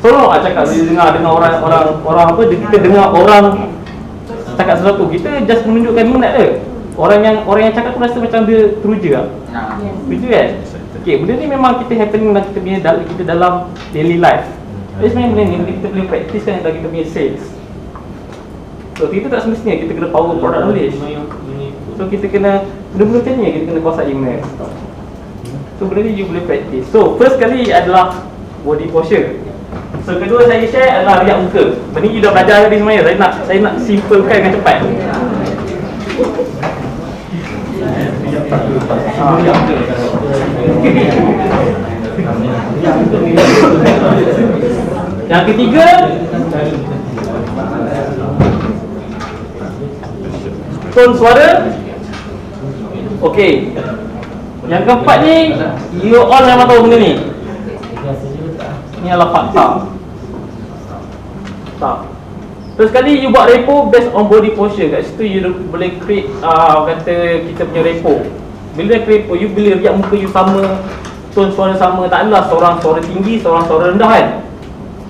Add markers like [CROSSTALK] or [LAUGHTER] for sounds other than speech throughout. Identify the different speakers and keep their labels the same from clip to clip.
Speaker 1: Tolong lah cakap dia dengar dengar orang orang orang apa kita dengar orang cakap sesuatu kita just menunjukkan minat dia. Orang yang orang yang cakap tu rasa macam dia teruja.
Speaker 2: Nah.
Speaker 1: Betul kan? Okey, benda ni memang kita happening dalam kita punya dalam kita dalam daily life. Jadi sebenarnya benda ni kita boleh practice kan dalam kita punya sales. So kita tak semestinya kita kena power product knowledge. So kita kena benda-benda macam ni kita kena kuasai email. So benda ni you boleh practice. So first kali adalah body posture. So kedua saya share adalah riak muka. Benda ni you dah belajar tadi sebenarnya. Saya nak saya nak simplekan dengan cepat. Yang ketiga Tone suara Okey Yang keempat ni You all memang tahu benda ni Ni adalah fakta. Tak. Terus sekali you buat repo based on body posture. Kat situ you boleh create uh, Kata kita punya repo. Bila create repo you boleh riak muka you sama Tone suara sama. Tak adalah seorang suara tinggi Seorang suara rendah kan.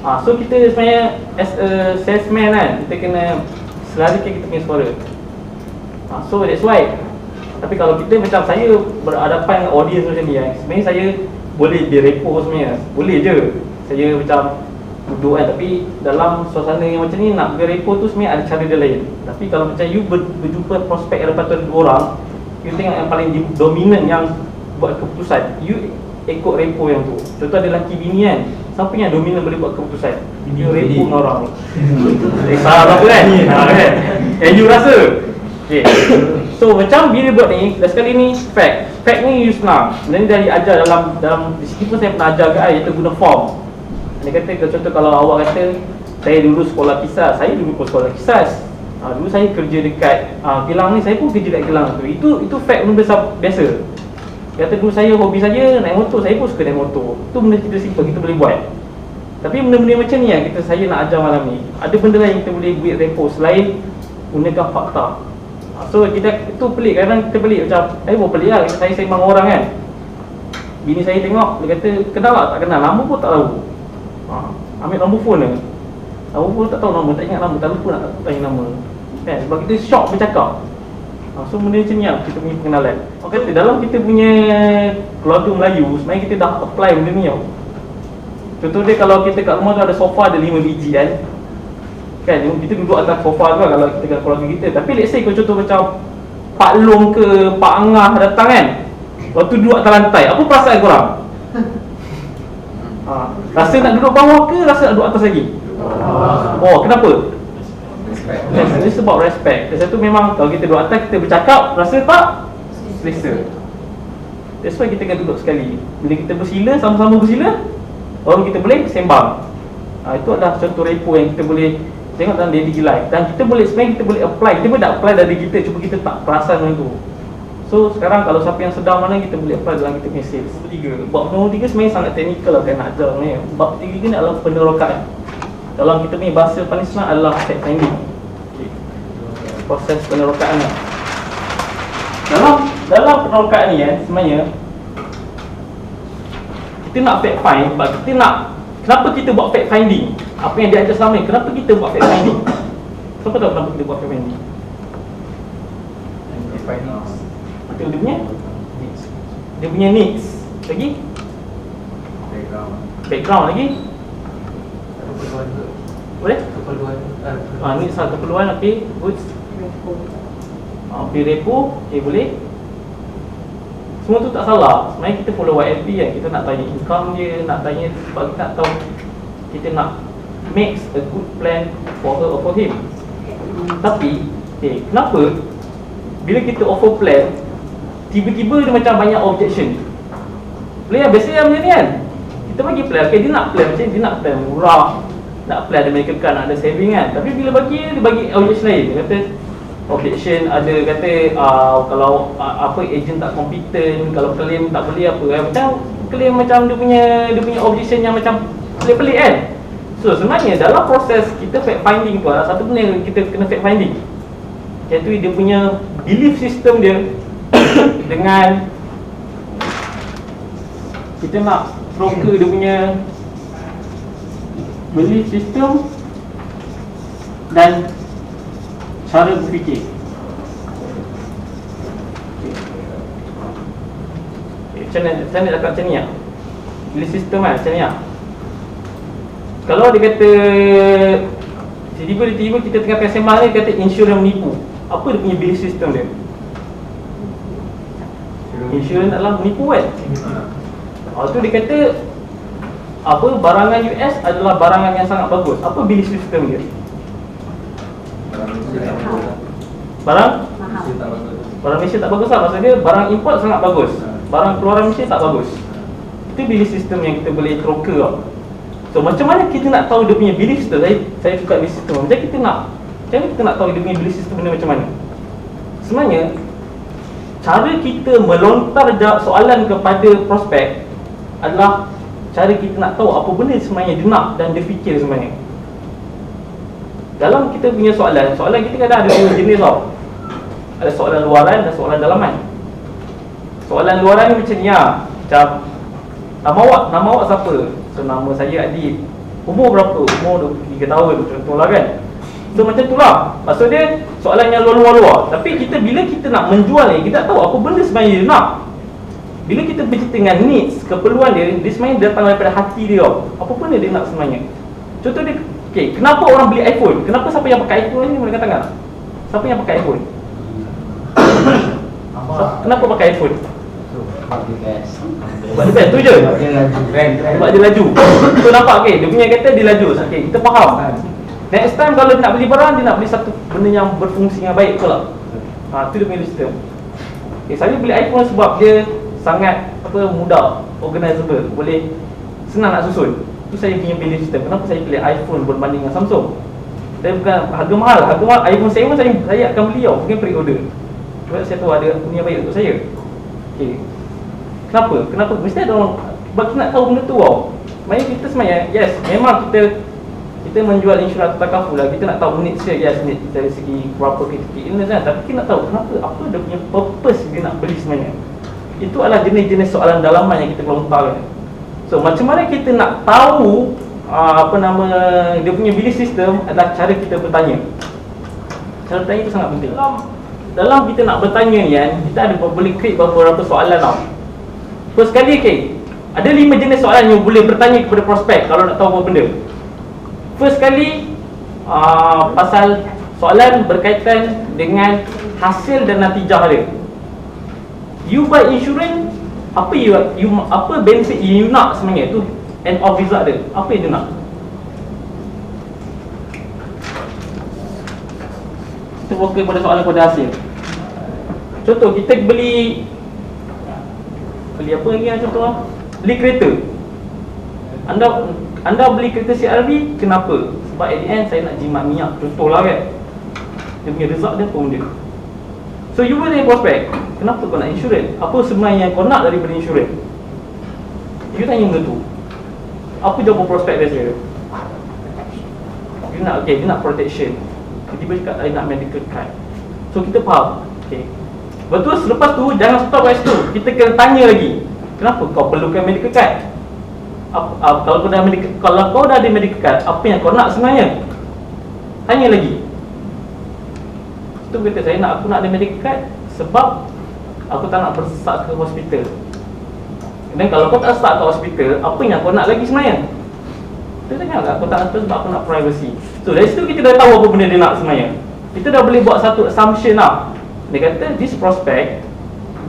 Speaker 1: Ha, So kita sebenarnya As a salesman kan Kita kena Selarikan kita punya suara. Ha, So that's why. Tapi kalau kita macam saya Berhadapan dengan audience macam ni kan Sebenarnya saya Boleh direpo sebenarnya. Boleh je. Saya macam Duduk kan Tapi dalam suasana yang macam ni Nak berepo tu sebenarnya ada cara dia lain. Tapi kalau macam you ber, berjumpa prospek Ada patut dua orang You tengok yang paling dominant yang Buat keputusan You ikut repo yang tu. Contoh ada lelaki bini kan Siapa yang dominan boleh buat keputusan? Bini you repo dengan orang. [LAUGHS] Eh salah apa kan? Ha, kan? Yang you rasa? Okay. So macam bila buat ni Dah sekali ni fact Fact ni you senang Dan dah diajar dalam dalam Di sini pun saya pernah ajar ke saya Iaitu guna form Dia kata contoh kalau awak kata Saya dulu sekolah kisah Saya dulu pun sekolah kisah ha, Dulu saya kerja dekat ha, Kilang ni Saya pun kerja dekat Kilang tu Itu itu fact benda biasa, biasa Kata dulu saya hobi saya naik motor, saya pun suka naik motor. Tu benda kita simple, kita boleh buat. Tapi benda-benda macam ni yang kita saya nak ajar malam ni. Ada benda lain kita boleh buat repo selain gunakan fakta. So kita itu pelik kadang kita pelik macam saya pun pelik lah saya sembang orang kan. Bini saya tengok dia kata kenal tak? Tak kenal. Nama pun tak tahu. Ha, ambil nombor phone dia. Nombor phone tak tahu nama, tak ingat nama, tak lupa nak tanya nama. Kan? Sebab kita shock bercakap. Ha, so benda macam ni lah kita punya pengenalan Orang kata dalam kita punya keluarga Melayu Sebenarnya kita dah apply benda ni tau Contoh dia kalau kita kat rumah tu ada sofa ada 5 biji kan Kan kita duduk atas sofa tu kan kalau kita kat keluarga kita Tapi let's say kalau contoh macam Pak Long ke Pak Angah datang kan Waktu duduk atas lantai apa perasaan korang? Ha, [LAUGHS] rasa nak duduk bawah ke rasa nak duduk atas lagi? Oh kenapa? Yes, ini sebab respect. Sebab tu memang kalau kita duduk atas kita bercakap rasa tak selesa. That's why kita kena duduk sekali. Bila kita bersila sama-sama bersila baru kita boleh sembang. Ha, itu adalah contoh repo yang kita boleh tengok dalam daily life dan kita boleh sebenarnya kita boleh apply. Kita pun dah apply dari kita cuma kita tak perasan tu. So sekarang kalau siapa yang sedang mana kita boleh apply dalam kita punya sales. Tiga. Bab nombor tiga sebenarnya sangat teknikal lah kan nak ajar sebenarnya. Bab tiga ni adalah penerokaan. Dalam kita punya bahasa paling senang adalah fact finding proses penerokaan ni. Dalam dalam penerokaan ni kan sebenarnya kita nak fact find sebab kita nak kenapa kita buat fact finding? Apa yang diajar selama ni? Kenapa kita buat fact finding? Siapa tahu kenapa kita buat fact finding? Itu dia punya dia punya needs. Lagi? Background lagi? Boleh? Ah, ni satu keperluan okey. Good. Ah, beli repo, okey boleh. Semua tu tak salah. Sebenarnya kita follow YLP kan. Kita nak tanya income dia, nak tanya sebab kita nak tahu kita nak makes a good plan for her or for him. Tapi, okay, kenapa bila kita offer plan, tiba-tiba dia macam banyak objection. Lah, biasanya macam ni kan? Kita bagi plan, okay, dia nak plan macam ni, dia nak plan murah, nak plan ada nak ada saving kan. Tapi bila bagi, dia bagi objection lain. Dia kata, objection ada kata uh, kalau uh, apa agent tak kompeten, kalau claim tak boleh apa kan. Macam claim macam dia punya dia punya objection yang macam pelik-pelik kan. So sebenarnya dalam proses kita fact finding tu ada satu benda yang kita kena fact finding. Iaitu dia punya belief system dia [COUGHS] dengan kita nak broker dia punya belief system dan cara berfikir. Okay, macam mana, macam mana cakap macam ni lah Belief system kan macam ni lah Kalau dia kata Tiba-tiba kita tengah sembang ni Dia kata insurans menipu. Apa dia punya belief system dia? Insurans adalah menipu kan? Oh, tu dia kata apa barangan US adalah barangan yang sangat bagus. Apa belief system dia? Barang Barang? Malaysia tak bagus. Lah. Maksud dia barang import sangat bagus. Barang keluaran Malaysia tak bagus. Itu belief system yang kita boleh teroka tau So macam mana kita nak tahu dia punya belief system? Saya, saya suka belief system. Macam kita nak Macam mana kita nak tahu dia punya belief system ni macam mana? Sebenarnya Cara kita melontar jawab soalan kepada prospek Adalah Cara kita nak tahu apa benda sebenarnya dia nak dan dia fikir sebenarnya. Dalam kita punya soalan, soalan kita kadang ada dua jenis tau. Ada soalan luaran dan soalan dalaman. Soalan luaran ni macam ni lah Macam Nama awak, nama awak siapa? So nama saya Adi Umur berapa? Umur 23 tahun contohlah kan So macam tu lah Maksud dia soalan yang luar-luar Tapi kita bila kita nak menjual ni Kita tak tahu apa benda sebenarnya dia nak Bila kita bercerita dengan needs, keperluan dia Dia sebenarnya datang daripada hati dia Apa benda dia nak sebenarnya Contoh dia Okay, kenapa orang beli iPhone? Kenapa siapa yang pakai iPhone ni boleh kata? Siapa yang pakai iPhone? [COUGHS] kenapa pakai iPhone? Sebab dia best tu je. Sebab dia laju. [COUGHS] So nampak okay, dia punya kata dia laju. Okay, Kita faham. Next time kalau dia nak beli barang Dia nak beli satu benda yang berfungsi yang baik Betul tak? Ha, tu dia punya system okay, Saya beli iPhone sebab dia Sangat apa mudah Organizable. Boleh Senang nak susun. Itu saya punya belief system Kenapa saya pilih iPhone berbanding dengan Samsung? Saya bukan harga mahal. Harga mahal iPhone 7 saya, saya akan beli tau. Mungkin pre-order. Sebab saya tahu ada punya baik untuk saya. Okay Kenapa? Kenapa? Mesti ada orang kita nak tahu benda tu tau Maksudnya kita sebenarnya Yes Memang kita Kita menjual insurans takaful lah. Kita nak tahu need share Yes need Dari segi berapa critical illness kan. Tapi kita nak tahu Kenapa? Apa dia punya purpose Dia nak beli sebenarnya. Itu adalah jenis-jenis soalan dalaman Yang kita lontarkan So macam mana kita nak tahu uh, Apa nama Dia punya belief system Adalah cara kita bertanya. Cara bertanya itu sangat penting. Dalam, dalam kita nak bertanya ni kan Kita ada boleh create beberapa soalan tau First kali okay. Ada lima jenis soalan yang boleh bertanya kepada prospek Kalau nak tahu apa benda. First kali uh, Pasal soalan berkaitan dengan Hasil dan natijah dia. You buy insurance Apa you, you apa benefit you nak sebenarnya tu? End of result dia. Apa yang dia nak? Kita fokus pada soalan pada hasil. Contoh kita beli Beli apa lagi yang contoh lah. Beli kereta. Anda anda beli kereta CRV Kenapa? Sebab at the end saya nak jimat minyak. Contoh lah kan. Dia punya result dia pun dia. So you boleh prospek Kenapa kau nak insurans? Apa sebenarnya yang kau nak daripada insurans? You tanya benda tu. Apa jawapan prospek dia saya? You nak, okay, dia nak protection. Tiba-tiba cakap, saya nak medical card. So kita faham Okay Betul, selepas tu jangan stop kat situ. Kita kena tanya lagi. Kenapa kau perlukan medical card? Apa, apa, kalau kau dah medical, kalau kau dah ada medical card Apa yang kau nak sebenarnya? Tanya lagi. Itu kata saya nak, aku nak ada medical card Sebab Aku tak nak bersesak ke hospital. Dan kalau kau tak start ke hospital Apa yang kau nak lagi sebenarnya? Kita tanya tak, aku tak nak sebab aku nak privacy. So dari situ kita dah tahu apa benda dia nak sebenarnya. Kita dah boleh buat satu assumption lah dia kata this prospect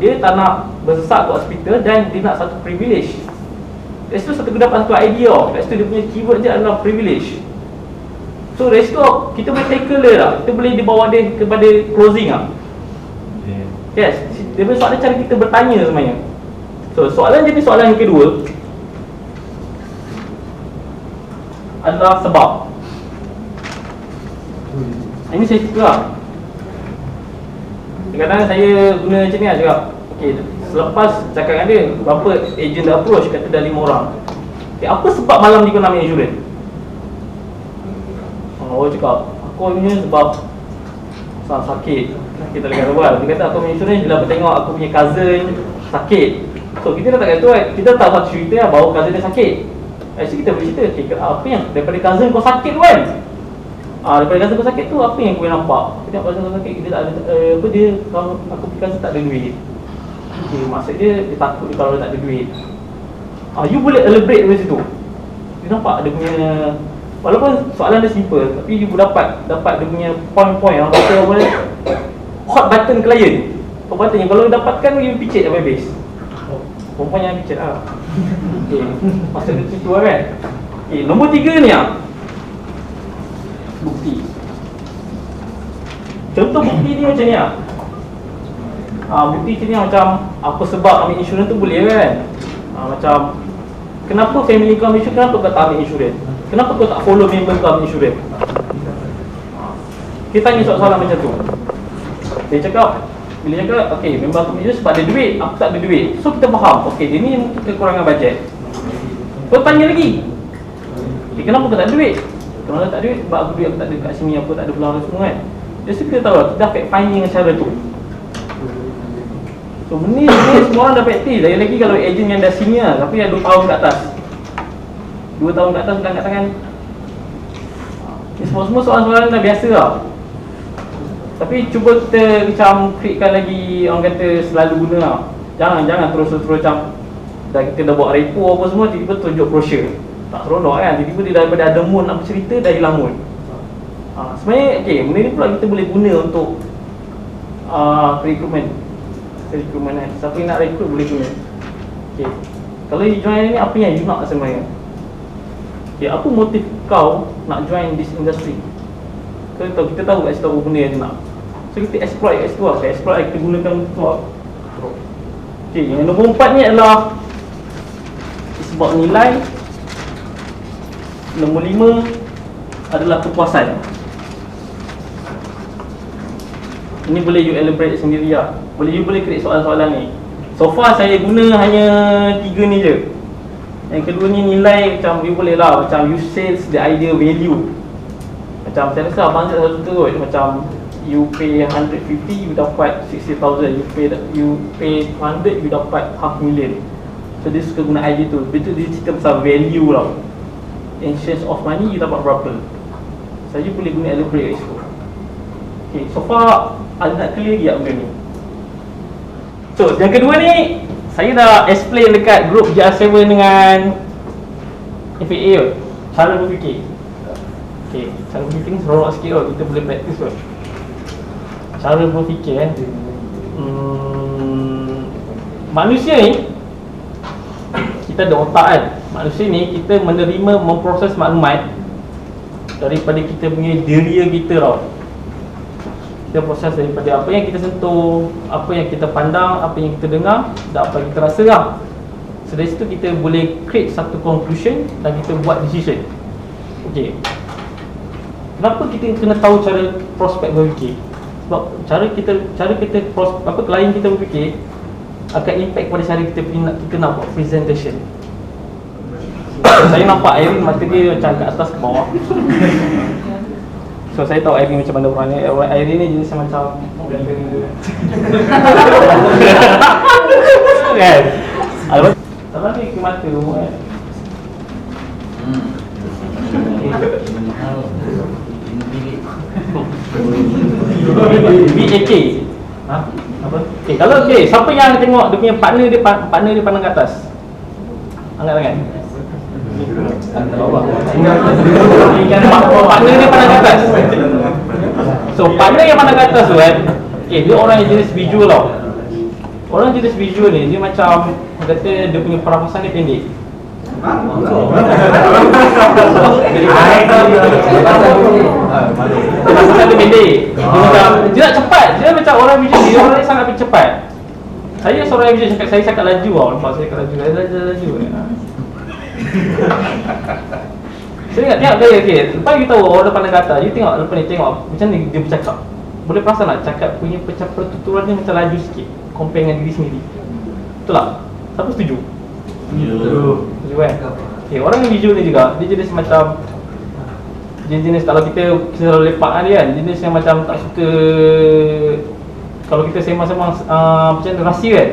Speaker 1: dia tak nak bersesak ke hospital dan dia nak satu privilege. Dari situ satu dapat satu idea. Dari situ dia punya keyword dia adalah privilege. So dari situ kita boleh tackle dia lah kita boleh dibawa dia kepada closing lah yes. Dia punya soalan cara kita bertanya sebenarnya. So soalan jadi soalan yang kedua adalah sebab. Ini saya suka lah Kadang-kadang saya guna macam ni lah cakap okay, Selepas cakap dengan dia Berapa agent dah approach kata dah lima orang. Okay, Apa sebab malam ni kau nak ambil insurans? Oh, cakap Aku punya sebab Sebab sakit. Kita lagi kata Dia kata aku punya insurans Bila aku tengok aku punya cousin Sakit. So kita dah tak kata Kita tak tahu cerita lah Bahawa cousin dia sakit. Actually kita boleh cerita okay, Apa yang daripada cousin kau sakit tu kan Ah, daripada cousin kau sakit tu apa yang kau nampak? Aku tengok cousin kau sakit dia tak ada uh, apa dia kalau aku pergi cousin tak ada duit. Okay, maksud dia dia takut dia kalau dia tak ada duit. Ah, you boleh elaborate dari situ. Dia nampak dia punya walaupun soalan dia simple tapi you dapat dapat dia punya point-point yang kata apa hot button client. Hot button yang kalau dapatkan you picit apa habis. Perempuan yang picit ah. Okay, maksud dia situ lah kan. Okay, nombor tiga ni ah bukti. Contoh bukti ni macam ni lah ha, Bukti macam ni lah, macam Apa sebab ambil insurans tu boleh kan? Ha, Macam Kenapa family kau ambil insurans, kenapa kau tak ambil insurans? Kenapa kau tak follow member kau ambil insurans? Ha, Kita tanya soalan-soalan macam tu. Dia cakap Bila cakap, okay member aku ambil sebab ada duit Aku tak ada duit. So kita faham, okay dia ni kekurangan bajet. Kau tanya lagi Kenapa kau tak ada duit kalau tak duit, sebab aku duit aku tak ada kat sini apa, tak ada peluang semua kan. Dia suka tahu lah, kita dapat finding cara tu. So benda ni semua orang dah praktis Lagi-lagi kalau ejen yang dah senior Tapi yang 2 tahun ke atas? 2 tahun ke atas dah kat tangan. Ni semua-semua soalan-soalan dah biasa lah Tapi cuba kita macam createkan lagi Orang kata selalu guna lah Jangan, jangan terus-terus macam Dah kita dah buat repo apa semua Tiba-tiba tunjuk brochure tak seronok kan tiba-tiba dia daripada ada mood nak bercerita dah hilang mood. Ha, sebenarnya okay, benda ni pula kita boleh guna untuk uh, recruitment. Recruitment kan. Siapa yang nak recruit boleh guna. Okay. kalau you join ni apa yang you nak sebenarnya okay, apa motif kau nak join this industry? Kita tahu, kita tahu kat situ apa benda yang nak. So kita exploit kat situ lah. Kita exploit kita gunakan tu lah okay, yang nombor empat ni adalah sebab nilai Nombor lima adalah kepuasan. Ini boleh you elaborate sendiri lah. Boleh you boleh create soalan-soalan ni. So far saya guna hanya tiga ni je. Yang kedua ni nilai macam you boleh lah Macam you sales the idea value. Macam saya rasa abang cakap satu tu kot Macam you pay 150 you dapat 60,000 You pay you pay 100 you dapat half million. So dia suka guna idea tu. Betul dia cerita pasal value lah shares of money you dapat berapa? Saja boleh guna elaborate kat situ okay, so far ada nak clear lagi tak benda ni? So yang kedua ni saya dah explain dekat group JR7 dengan FAA kot cara berfikir. Okay, cara berfikir ni seronok sikit kot. Kita boleh practice kot. Cara berfikir kan hmm, manusia ni kita ada otak kan manusia ni kita menerima memproses maklumat daripada kita punya diri kita tau. Kita proses daripada apa yang kita sentuh apa yang kita pandang apa yang kita dengar dan apa yang kita rasa lah. So dari situ kita boleh create satu conclusion dan kita buat decision. Ok kenapa kita kena tahu cara prospek berfikir? Sebab cara kita cara kita pros, apa klien kita berfikir akan impact pada cara kita kita nak buat presentation saya nampak Irene mata dia macam kat atas ke bawah So saya tahu Irene macam mana orang ni Irene ni jenis macam Kan? Alamak Salah ni ke mata kan? BAK Ha? Apa? Okay, kalau okay, siapa yang tengok dia punya partner dia partner dia pandang ke atas? Angkat tangan. Partner dia pandang atas So partner yang pandang atas tu kan Okay dia orang yang jenis visual tau. Orang jenis visual ni dia macam Kata dia punya pernafasan dia pendek. Pernafasan dia pendek. Dia macam Dia nak cepat. Dia macam orang visual Dia orang sangat cepat. Saya seorang yang visual cakap Saya cakap laju tau. Lepas saya cakap laju Saya laju laju saya ingat tengok gaya okay. Lepas you tahu orang depan kata You tengok lepas ni tengok Macam ni dia bercakap Boleh perasan tak cakap punya pecah pertuturan dia macam laju sikit Compare dengan diri sendiri Betul tak? Siapa setuju?
Speaker 2: Ya
Speaker 1: Setuju kan? Okay, orang yang visual ni juga Dia jenis macam Jenis-jenis kalau kita Kita selalu lepak kan dia kan Jenis yang macam tak suka Kalau kita sembang-sembang uh, Macam rahsia kan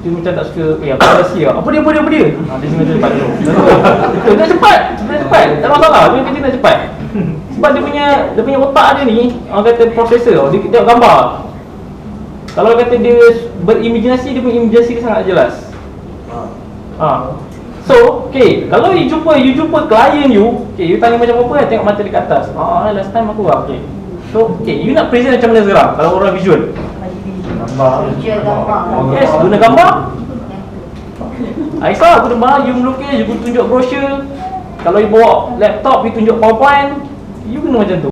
Speaker 1: Dia macam tak suka, eh apa dia sia Apa dia, apa dia, apa dia? Ha, Dia macam cepat dulu Betul, Dia cepat, dia cepat. Tak masalah, dia kata nak cepat. Sebab dia punya, dia punya otak dia ni Orang kata processor, dia tengok gambar. Kalau kata dia berimajinasi, dia punya imajinasi dia sangat jelas. Ha. So, okay, kalau you jumpa you jumpa klien you, okay, you tanya macam apa, tengok mata dia kat atas. Ah, last time aku lah, okay. So, okay, you nak present macam mana sekarang? Kalau orang
Speaker 3: visual? Gambar.
Speaker 1: Yes, guna gambar. Aisyah, guna gambar, you melukis, you tunjuk brochure. Kalau you bawa laptop, you tunjuk PowerPoint, you kena macam tu.